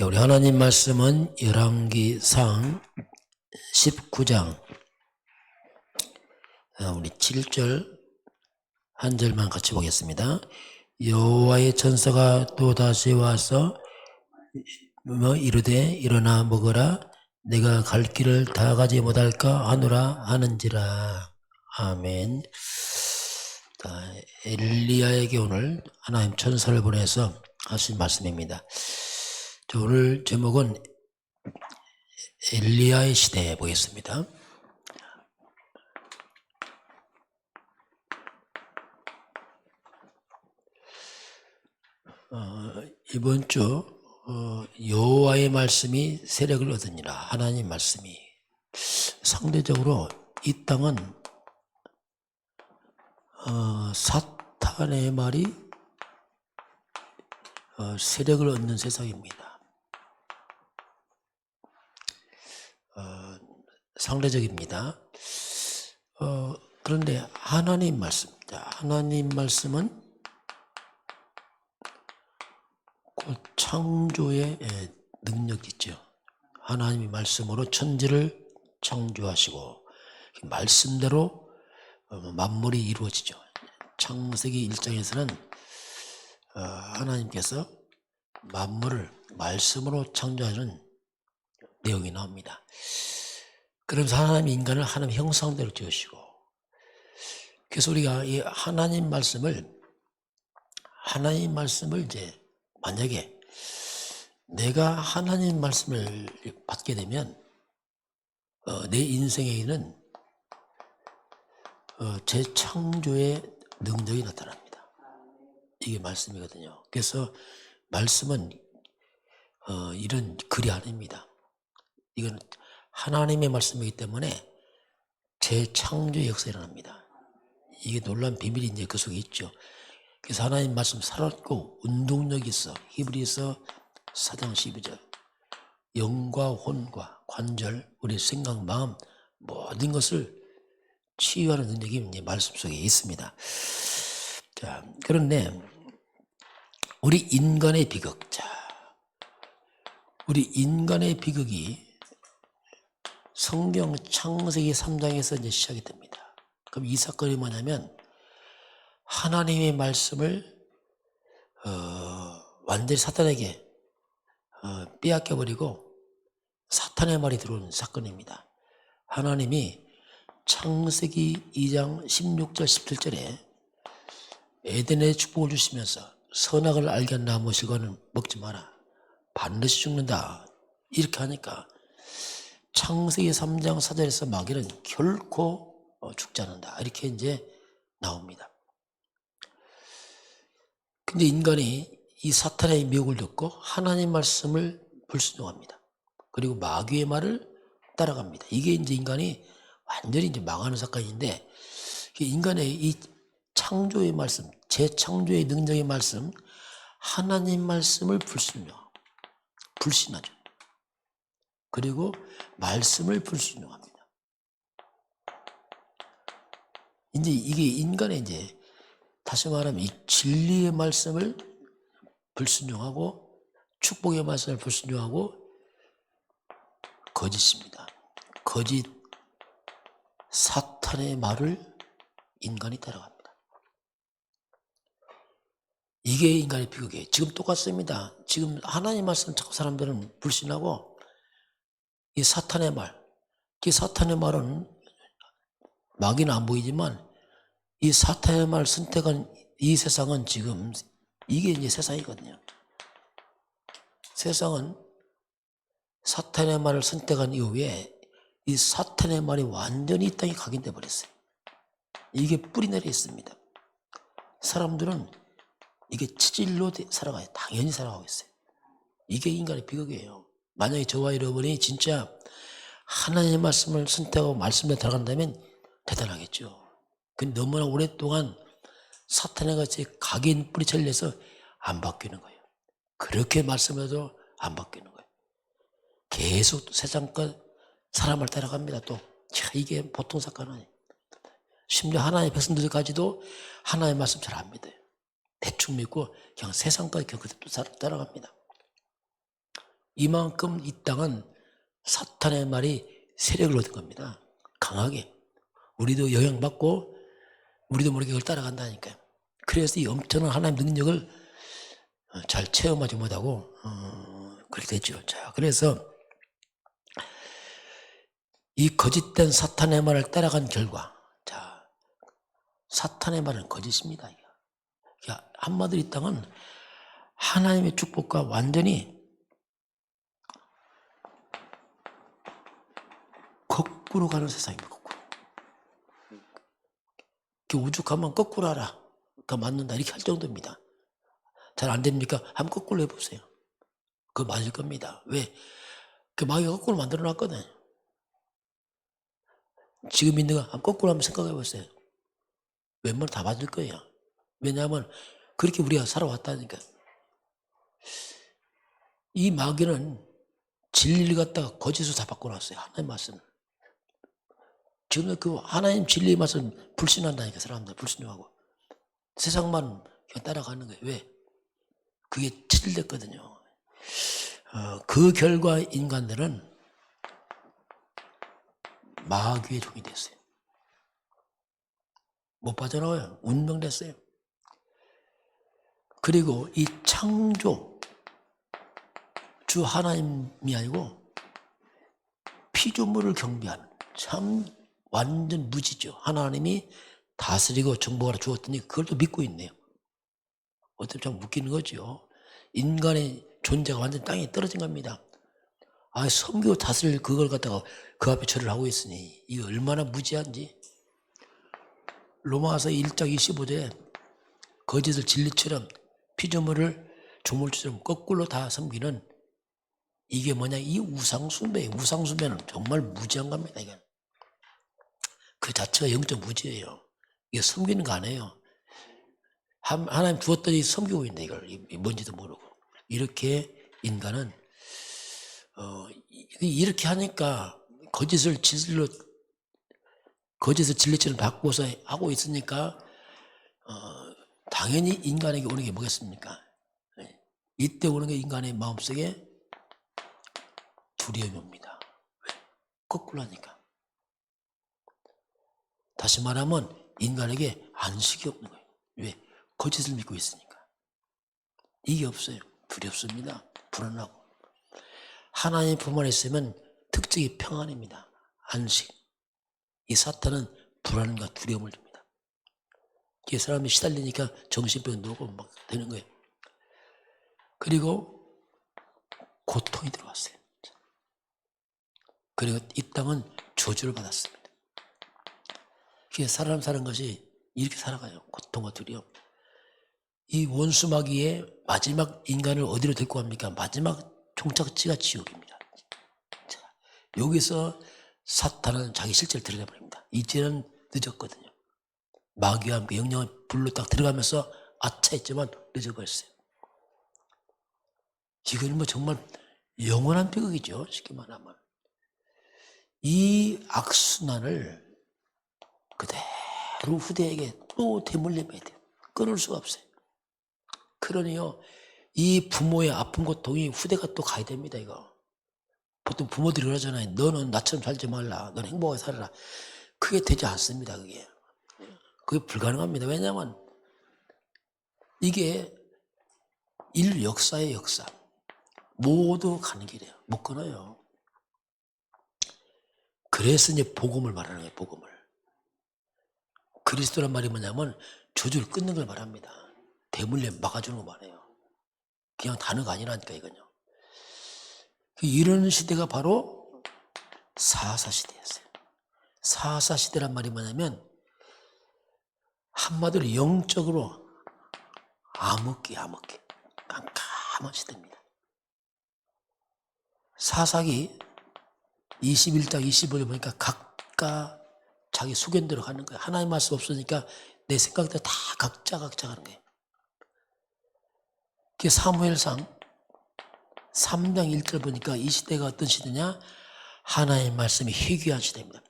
예, 우리 하나님 말씀은 열왕기상 19장 아, 우리 7절 한 절만 같이 보겠습니다. 여호와의 천사가 또 다시 와서 뭐 이르되 일어나 먹으라 내가 갈 길을 다 가지 못할까 하노라 하는지라 아멘. 자, 엘리야에게 오늘 하나님 천사를 보내서 하신 말씀입니다. 자, 오늘 제목은 엘리야의 시대 보겠습니다. 어, 이번 주 어, 여호와의 말씀이 세력을 얻으니라 하나님 말씀이 상대적으로 이 땅은 어, 사탄의 말이 어, 세력을 얻는 세상입니다. 어, 상대적입니다. 어, 그런데 하나님 말씀, 자, 하나님 말씀은 그 창조의 예, 능력 있죠. 하나님이 말씀으로 천지를 창조하시고 그 말씀대로 어, 만물이 이루어지죠. 창세기 1장에서는 어, 하나님께서 만물을 말씀으로 창조하는 내용이 나옵니다. 그러면서 하나님이 인간을 하나님 형상대로 지으시고 그래서 우리가 이 하나님 말씀을 하나님 말씀을 이제 만약에 내가 하나님 말씀을 받게 되면 어, 내 인생에는 어, 재창조의 능력이 나타납니다. 이게 말씀이거든요. 그래서 말씀은 어, 이런 글이 아닙니다. 이건 하나님의 말씀이기 때문에 재창조의 역사가 일어납니다. 이게 놀란 비밀이 이제 그 속에 있죠. 그래서 하나님 말씀 살았고 운동력이 있어. 히브리서 4장 12절. 영과 혼과 관절, 우리 생각, 마음 모든 것을 치유하는 능력이 이제 말씀 속에 있습니다. 자, 그런데 우리 인간의 비극, 자, 우리 인간의 비극이 성경 창세기 3장에서 이제 시작이 됩니다. 그럼 이 사건이 뭐냐면 하나님의 말씀을 어, 완전히 사탄에게 어, 빼앗겨 버리고 사탄의 말이 들어오는 사건입니다. 하나님이 창세기 2장 16절 17절에 에덴의 축복을 주시면서 선악을 알게 한 나무 실과는 먹지 마라. 반드시 죽는다. 이렇게 하니까 창세기 3장 4절에서 마귀는 결코 어, 죽지 않는다. 이렇게 이제 나옵니다. 근데 인간이 이 사탄의 미혹을 듣고 하나님 말씀을 불순종합니다. 그리고 마귀의 말을 따라갑니다. 이게 이제 인간이 완전히 이제 망하는 사건인데 인간의 이 창조의 말씀, 재창조의 능력의 말씀, 하나님 말씀을 불순종, 불신하죠. 그리고 말씀을 불순종합니다. 이제 이게 인간의 이제 다시 말하면 이 진리의 말씀을 불순종하고 축복의 말씀을 불순종하고 거짓입니다. 거짓 사탄의 말을 인간이 따라갑니다. 이게 인간의 비극이에요. 지금 똑같습니다. 지금 하나님 말씀 자꾸 사람들은 불신하고 이 사탄의 말, 이 사탄의 말은 마귀는 안 보이지만 이 사탄의 말 선택한 이 세상은 지금 이게 이제 세상이거든요. 세상은 사탄의 말을 선택한 이후에 이 사탄의 말이 완전히 이 땅에 각인돼 버렸어요. 이게 뿌리 내려 있습니다. 사람들은 이게 치질로 살아가요. 당연히 살아가고 있어요. 이게 인간의 비극이에요. 만약에 저와 여러분이 진짜 하나님의 말씀을 선택하고 말씀에 들어간다면 대단하겠죠. 그 너무나 오랫동안 사탄의 같이 각인 뿌리채를 내서 안 바뀌는 거예요. 그렇게 말씀해도 안 바뀌는 거예요. 계속 세상과 사람을 따라갑니다. 또 자, 이게 보통 사건 아니에요. 심지어 하나님의 백성들까지도 하나님의 말씀 잘 안 믿어요. 대충 믿고 그냥 세상까지 그대로 따라갑니다. 이만큼 이 땅은 사탄의 말이 세력을 얻은 겁니다. 강하게. 우리도 영향받고 우리도 모르게 그걸 따라간다니까요. 그래서 이 엄청난 하나님 능력을 어, 잘 체험하지 못하고 어, 그렇게 됐죠. 자, 그래서 이 거짓된 사탄의 말을 따라간 결과, 자, 사탄의 말은 거짓입니다. 그러니까 한마디로 이 땅은 하나님의 축복과 완전히 거꾸로 가는 세상입니다. 거꾸로. 이렇게 우죽하면 거꾸로 하라. 그 맞는다. 이렇게 할 정도입니다. 잘 안 됩니까? 한번 거꾸로 해보세요. 그거 맞을 겁니다. 왜? 그 마귀가 거꾸로 만들어 놨거든. 지금 있는 거 한번 거꾸로 한번 생각해 보세요. 웬만하면 다 맞을 거예요. 왜냐하면 그렇게 우리가 살아왔다니까. 이 마귀는 진리를 갖다가 거짓으로 다 바꿔놨어요. 하나님 말씀. 지금 그 하나님 진리의 말씀 불신한다니까 사람들 불신하고 세상만 따라가는 거예요. 왜? 그게 찔렸거든요. 어, 그 결과 인간들은 마귀의 종이 됐어요. 못 빠져나와요. 운명됐어요. 그리고 이 창조 주 하나님이 아니고 피조물을 경배하는 참 완전 무지죠. 하나님이 다스리고 정복하라 주었더니 그걸 또 믿고 있네요. 어떻게 참 웃기는 거죠. 인간의 존재가 완전 땅에 떨어진 겁니다. 아, 섬기고 다스릴 그걸 갖다가 그 앞에 절을 하고 있으니 이게 얼마나 무지한지. 로마서 1장 25절에 거짓을 진리처럼 피조물을 조물주처럼 거꾸로 다 섬기는 이게 뭐냐 이 우상숭배 우상숭배는 정말 무지한 겁니다 이건 그 자체가 영적 무지예요 이게 섬기는 거 아니에요 한- 하나님 주었더니 섬기고 있네 이걸 이- 뭔지도 모르고 이렇게 인간은 어 이- 이렇게 하니까 거짓을 진리로 거짓을 진리처럼 바꾸어서 하고 있으니까 어, 당연히 인간에게 오는 게 뭐겠습니까? 네. 이때 오는 게 인간의 마음속에. 왜? 거꾸로 하니까. 다시 말하면 인간에게 안식이 없는 거예요. 왜? 거짓을 믿고 있으니까. 이게 없어요. 두렵습니다. 불안하고. 하나님 품 안에 있으면 특징이 평안입니다. 안식. 이 사탄은 불안과 두려움을 줍니다. 이 사람이 시달리니까 정신병 누고 막 되는 거예요. 그리고 고통이 들어왔어요. 그리고 이 땅은 저주를 받았습니다. 그게 사람 사는 것이 이렇게 살아가요. 고통과 두려움. 이 원수 마귀의 마지막 인간을 어디로 데리고 갑니까? 마지막 종착지가 지옥입니다. 자, 여기서 사탄은 자기 실체를 드러내버립니다. 이제는 늦었거든요. 마귀와 함께 영영의 불로 딱 들어가면서 아차 했지만 늦어버렸어요. 이건 뭐 정말 영원한 비극이죠. 쉽게 말하면. 이 악순환을 그대로 후대에게 또 되물려야 돼요. 끊을 수가 없어요. 그러니요, 이 부모의 아픈 고통이 후대가 또 가야 됩니다, 이거. 보통 부모들이 그러잖아요. 너는 나처럼 살지 말라. 넌 행복하게 살아라. 그게 되지 않습니다, 그게. 그게 불가능합니다. 왜냐하면 이게 인류 역사의 역사. 모두 가는 길이에요. 못 끊어요. 그래서 이제 복음을 말하는 거예요, 복음을. 그리스도란 말이 뭐냐면 저주를 끊는 걸 말합니다. 대물림 막아주는 거 말해요. 그냥 단어가 아니라니까, 이건요. 이런 시대가 바로 사사 시대였어요. 사사 시대란 말이 뭐냐면 한마디로 영적으로 암흑기, 암흑기. 깜깜한 시대입니다. 사사기 21장 25절 보니까 각각 자기 소견대로 가는 거예요. 하나님 말씀 없으니까 내 생각대로 다 각자 각자 하는 거예요. 그 사무엘상 3장 1절 보니까 이 시대가 어떤 시대냐? 하나님 말씀이 희귀한 시대입니다.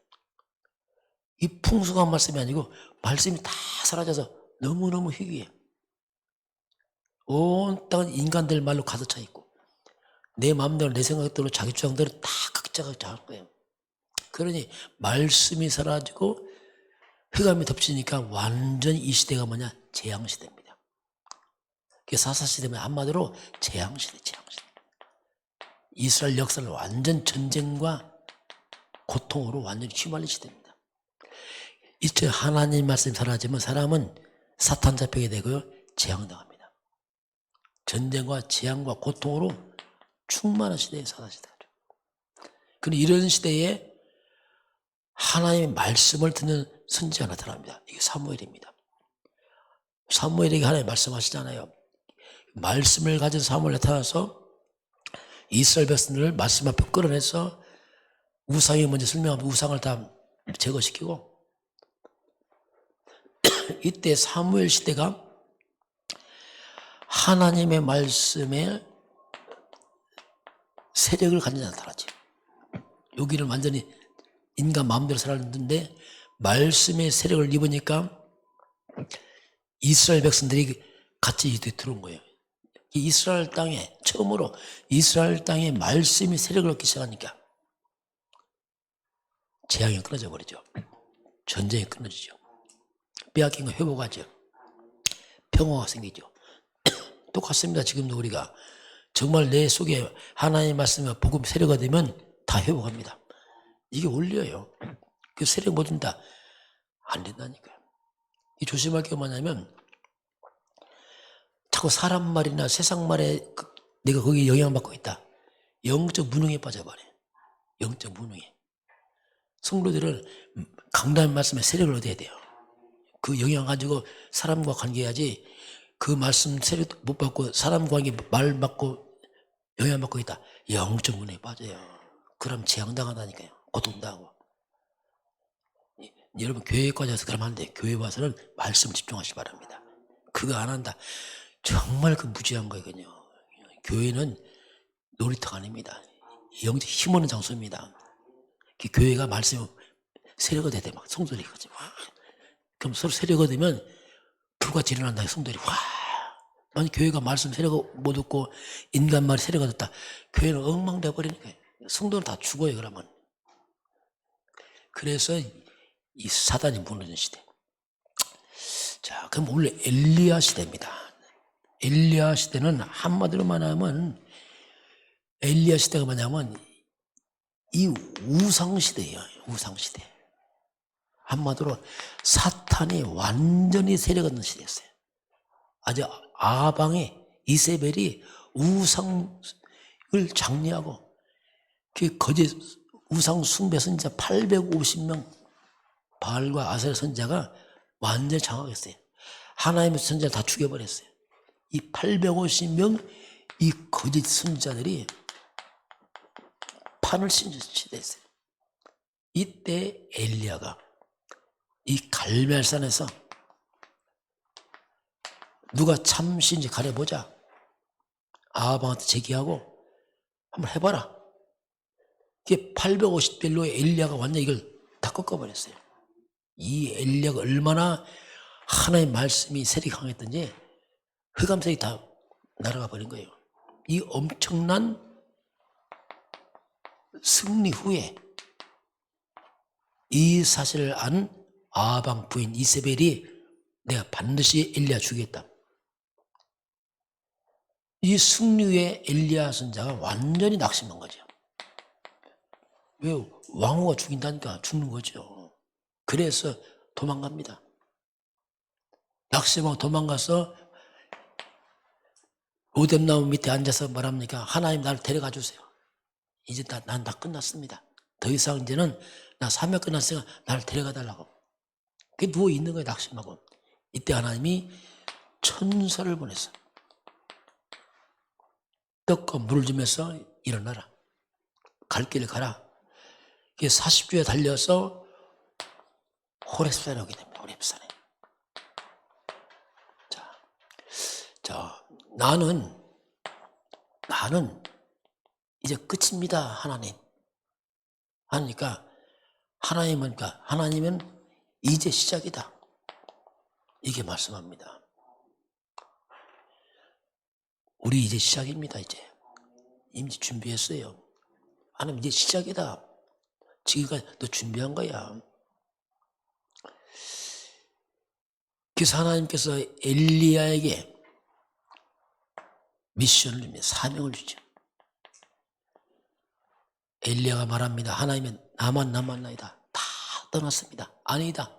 이 풍성한 말씀이 아니고 말씀이 다 사라져서 너무너무 희귀해. 온 땅은 인간들 말로 가득 차 있고 내 마음대로 내 생각대로 자기 주장대로 다 각자 각자 할 거예요. 그러니 말씀이 사라지고 흑암이 덮치니까 완전히 이 시대가 뭐냐? 재앙시대입니다. 사사시대면 한마디로 재앙시대, 재앙시대. 이스라엘 역사를 완전 전쟁과 고통으로 완전히 휘말린 시대입니다. 이제 하나님 말씀 사라지면 사람은 사탄 잡히게 되고요. 재앙당합니다. 전쟁과 재앙과 고통으로 충만한 시대에 사사시대죠. 그런데 이런 시대에 하나님의 말씀을 듣는 선지가 나타납니다. 이게 사무엘입니다. 사무엘에게 하나님 말씀하시잖아요. 말씀을 가진 사무엘 나타나서 이스라엘 백성들을 말씀 앞에 끌어내서 우상이 먼저 설명하면 우상을 다 제거시키고 이때 사무엘 시대가 하나님의 말씀에 세력을 가진 나타나지. 여기를 완전히 인간 마음대로 살았는데 말씀의 세력을 입으니까 이스라엘 백성들이 같이 이때 들어온 거예요. 이스라엘 땅에 처음으로 이스라엘 땅에 말씀이 세력을 얻기 시작하니까 재앙이 끊어져 버리죠. 전쟁이 끊어지죠. 빼앗긴 거 회복하죠. 평화가 생기죠. 똑같습니다. 지금도 우리가 정말 내 속에 하나님의 말씀과 복음 세력이 되면 다 회복합니다. 이게 올려요. 그 세력 못 된다. 안 된다니까요. 이 조심할 게 뭐냐면 자꾸 사람 말이나 세상 말에 그 내가 거기에 영향받고 있다. 영적 무능에 빠져버려. 영적 무능에. 성도들은 강단 말씀에 세력을 얻어야 돼요. 그 영향 가지고 사람과 관계해야지 그 말씀 세력 못 받고 사람 관계 말 받고 영향받고 있다. 영적 무능에 빠져요. 그럼 재앙당하다니까요. 어둡다고. 여러분 교회까지 와서 그러면 안 돼. 교회 와서는 말씀 집중하시기 바랍니다. 그거 안 한다. 정말 그 무지한 거거든요. 교회는 놀이터가 아닙니다. 영적 힘오는 장소입니다. 그 교회가 말씀 세례가 되대 막 성도들이 그지 그럼 서로 세례가 되면 불과 지른한다 성도들이 와. 만 교회가 말씀 세례가 못 얻고 인간 말이 세례가 됐다. 교회는 엉망돼 버리니까 성도는 다 죽어요 그러면. 그래서 이 사단이 무너진 시대. 자, 그럼 원래 엘리야 시대입니다. 엘리야 시대는 한마디로 말하면 엘리야 시대가 뭐냐면 이 우상 시대예요. 우상 시대. 한마디로 사탄이 완전히 세력 얻는 시대였어요. 아주 아방의 이세벨이 우상을 장려하고 그 거짓 우상 숭배 선자 850명 바알과 아셀 선자가 완전히 장악했어요. 하나님의 선자를 다 죽여버렸어요. 이 850명 이 거짓 선자들이 판을 치대했어요. 이때 엘리야가 이 갈멜산에서 누가 참신지 가려보자. 아방한테 제기하고 한번 해봐라. 이게 850별로의 엘리아가 왔냐 이걸 다 꺾어버렸어요. 이 엘리야가 얼마나 하나의 말씀이 세력강했던지 흑암색이 다 날아가 버린 거예요. 이 엄청난 승리 후에 이 사실을 안 아방 부인 이세벨이 내가 반드시 엘리야 주겠다. 이 승리의 엘리야 선자가 완전히 낙심한 거죠. 왜 왕후가 죽인다니까 죽는 거죠. 그래서 도망갑니다. 약세왕 도망가서 오뎀나무 밑에 앉아서 말합니까? 하나님 나를 데려가 주세요. 이제 난 다 끝났습니다. 더 이상 이제는 나 사명 끝났으니까 나를 데려가 달라고. 그게 누워 있는 거예요, 낙심하고. 이때 하나님이 천사를 보냈어. 떡과 물을 주면서 일어나라. 갈 길을 가라. 40주에 달려서 호랩산에 오게 됩니다. 호랩산에. 자, 자, 나는, 나는 이제 끝입니다. 하나님. 하니까, 하나님은, 그러니까 하나님은 이제 시작이다. 이게 말씀합니다. 우리 이제 시작입니다, 이제. 이미 준비했어요. 하나님 이제 시작이다. 지금까지 너 준비한 거야. 그래서 하나님께서 엘리야에게 미션을 줍니다. 사명을 주죠. 엘리야가 말합니다. 하나님은 나만 남았나이다. 다 떠났습니다. 아니다.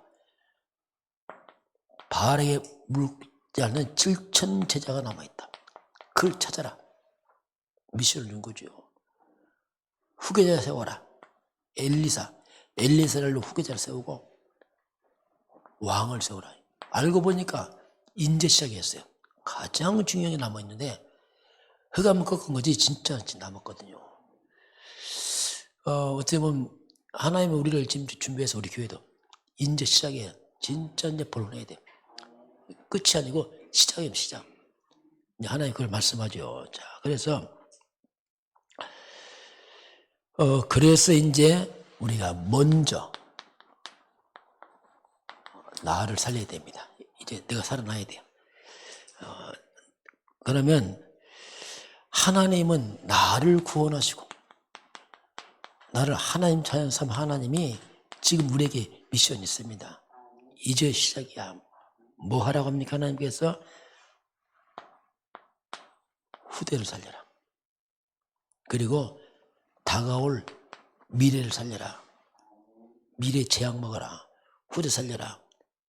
바알에게 물지 않는 7천 제자가 남아있다. 그걸 찾아라. 미션을 준 거죠. 후계자 세워라. 엘리사. 엘리사를 후계자를 세우고 왕을 세우라. 알고 보니까 인재 시작이었어요. 가장 중요한 게 남아있는데 흑암을 꺾은 거지 진짜 남았거든요. 어, 어떻게 보면 하나님은 우리를 지금 준비해서 우리 교회도 인재 시작이에요. 진짜 이제 벌어내야 돼. 끝이 아니고 시작이에요, 시작. 하나님 그걸 말씀하죠. 자, 그래서 어, 그래서 이제 우리가 먼저 나를 살려야 됩니다. 이제 내가 살아나야 돼요. 어, 그러면 하나님은 나를 구원하시고 나를 하나님 자연 삼 하나님이 지금 우리에게 미션이 있습니다. 이제 시작이야. 뭐 하라고 합니까? 하나님께서 후대를 살려라. 그리고 다가올 미래를 살려라. 미래 재앙 먹어라. 후대 살려라.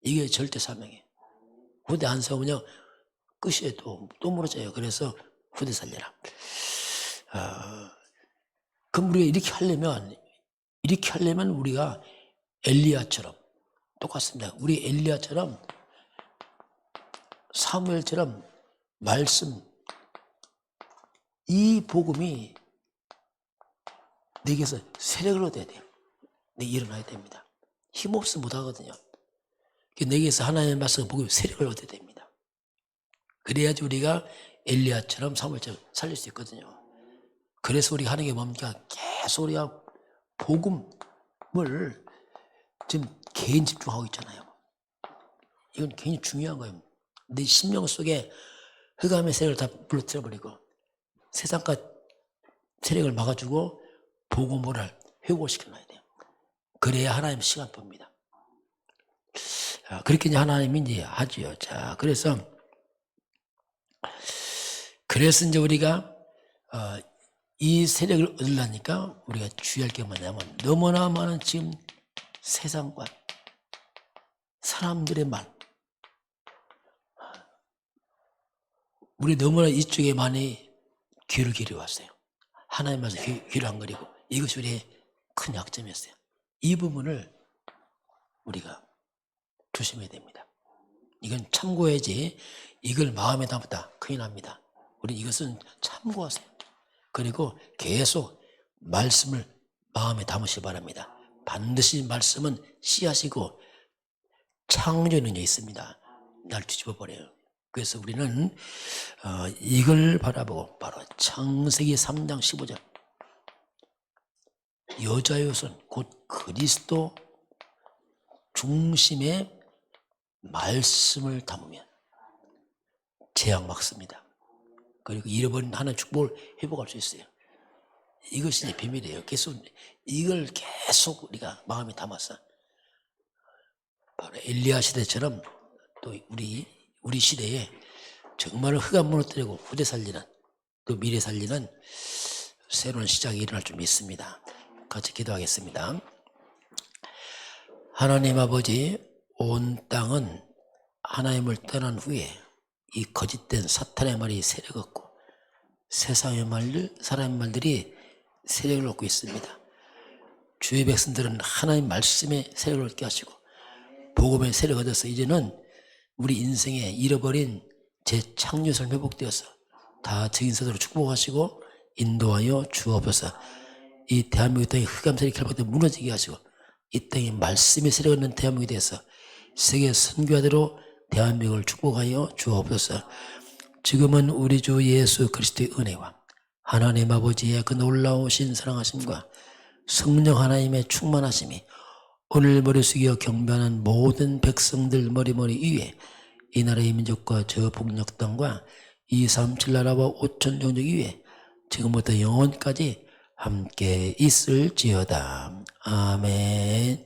이게 절대 사명이에요. 후대 안 세우면요. 끝이에요. 또, 또 무너져요. 그래서 후대 살려라. 어, 그럼 우리가 이렇게 하려면, 이렇게 하려면 우리가 엘리야처럼 똑같습니다. 우리 엘리야처럼 사무엘처럼 말씀 이 복음이 내게서 세력을 얻어야 돼요. 내 일어나야 됩니다. 힘없으면 못하거든요. 내게서 하나님의 말씀 복음이 세력을 얻어야 됩니다. 그래야지 우리가 엘리야처럼 사무엘처럼 살릴 수 있거든요. 그래서 우리가 하는 게 뭡니까? 계속 우리가 복음을 지금 개인 집중하고 있잖아요. 이건 굉장히 중요한 거예요. 내 심령 속에 흑암의 세력을 다 불러뜨려버리고 세상과 세력을 막아주고 복음을 회복시켜놔야 돼요. 그래야 하나님 시간 봅니다. 그렇게 이제 하나님이 이제 하지요. 자, 그래서 그래서 이제 우리가 어, 이 세력을 얻으려니까 우리가 주의할 게 뭐냐면 너무나 많은 지금 세상과 사람들의 말 우리 너무나 이쪽에 많이 귀를 기울여왔어요. 하나님 말씀 귀, 귀를 안 가리고 이것이 우리의 큰 약점이었어요. 이 부분을 우리가 조심해야 됩니다. 이건 참고해야지 이걸 마음에 담았다 큰일 납니다. 우리 이것은 참고하세요. 그리고 계속 말씀을 마음에 담으시 기 바랍니다. 반드시 말씀은 씨앗이고 창조 능력이 있습니다. 날 뒤집어 버려요. 그래서 우리는 어, 이걸 바라보고 바로 창세기 3장 15절 여자의 손, 곧 그리스도 중심의 말씀을 담으면 재앙 막습니다. 그리고 잃어버린 하나의 축복을 회복할 수 있어요. 이것이 이제 비밀이에요. 계속 이걸 계속 우리가 마음에 담아서 바로 엘리야 시대처럼 또 우리 우리 시대에 정말 흑암 무너뜨리고 후대 살리는 또 미래 살리는 새로운 시작이 일어날 줄 믿습니다. 같이 기도하겠습니다. 하나님 아버지 온 땅은 하나님을 떠난 후에 이 거짓된 사탄의 말이 세력 얻고 세상의 말들, 사람의 말들이 세력을 얻고 있습니다. 주의 백성들은 하나님 말씀에 세력을 얻게 하시고 복음의 세력 얻어서 이제는 우리 인생에 잃어버린 재창조설 회복되어서 다 증인서대로 축복하시고 인도하여 주옵소서 이 대한민국 땅이 흑암세력 결박돼 무너지게 하시고 이 땅에 말씀의 세력 얻는 대한민국이 되어서 세계 선교하대로 대한민국을 축복하여 주옵소서. 지금은 우리 주 예수 그리스도의 은혜와 하나님 아버지의 그 놀라우신 사랑하심과 성령 하나님의 충만하심이 오늘 머리 숙여 경배하는 모든 백성들 머리머리 위에 이 나라의 민족과 저 북녘 땅과 이 삼칠 나라와 오천 종족 위에 지금부터 영원까지 함께 있을지어다. 아멘.